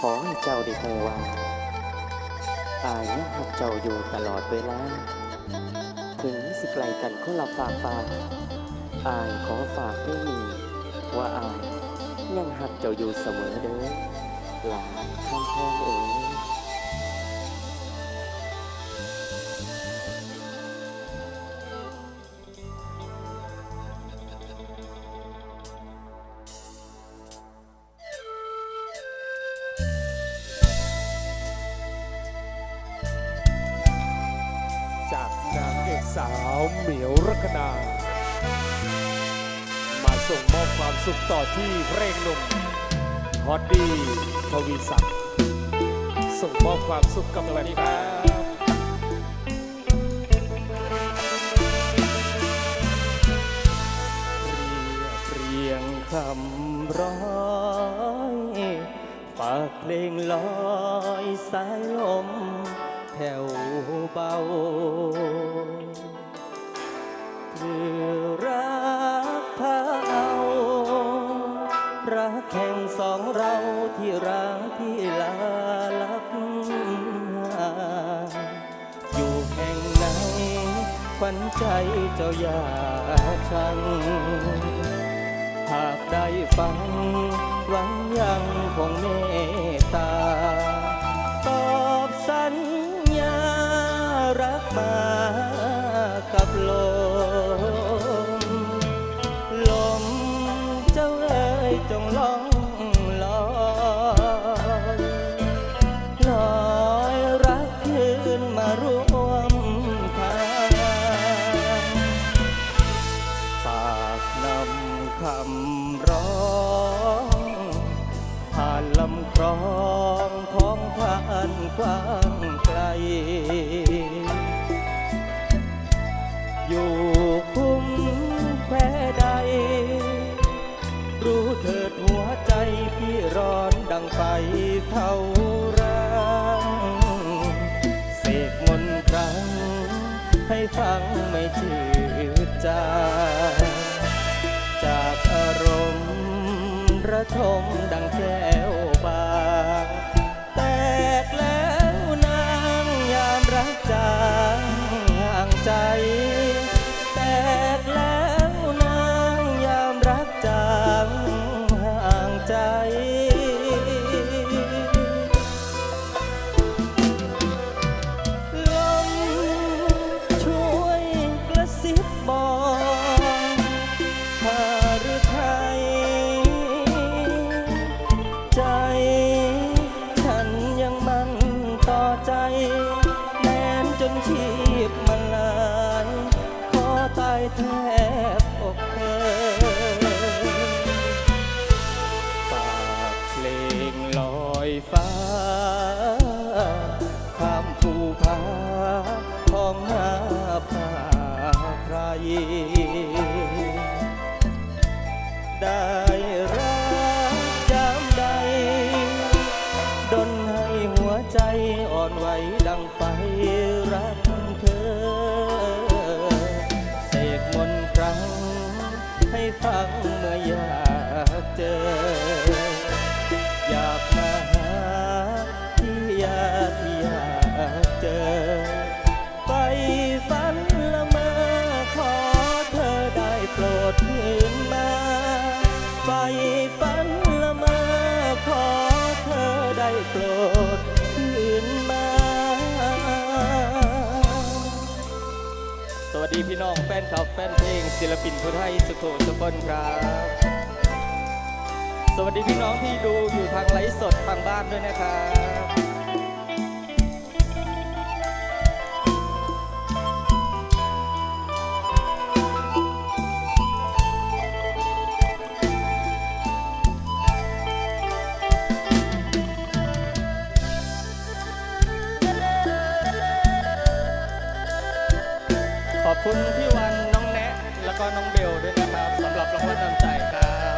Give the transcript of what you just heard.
ขอให้เจ้าได้ฮู้ว่าอายยังหักเจ้าอยู่ตลอดเวลา ถึงสิไกลกันคนละฝากฟ้าอายขอฝากด้วยมีว่าอายยังหักเจ้าอยู่เสมอเด้อหลานข้างพ่อเอ๋ย เหมียวรักนา มาส่งมอบความสุขต่อที่เพลงหนุ่มฮอตดีทวีศักดิ์ส่งมอบความสุขกับแฟนเรียงคำร้อยฝากเพลงลอยสายลมแผ่วเบา คือรักพาเอา รักแห่งสองเราที่รักที่ลาลับหาอยู่แห่งไหนขวัญใจเจ้าอย่าชัง หากได้ฟังหวังยังคงเม ฟังไม่ชื่นใจจากอารมณ์ระทมดัง แทบอกเธอฝากเพลงลอยฟ้าข้ามภูผาท้องหาผาใคร ได้รักยามใด ดนให้หัวใจอ่อนไหวดังไฟ ปรดคืนมาไปฝันละเมอขอเธอได้โปรดคืนมา สวัสดีพี่น้องแฟนคลับแฟนเพลงศิลปินผู้ไทยสุโขทุกคนครับ สวัสดีพี่น้องที่ดูอยู่ทางไลฟ์สดทางบ้านด้วยนะครับ คุณพี่วันน้องแนะแล้วก็น้องเบลด้วยนะครับสำหรับรางวัลนำใจครับ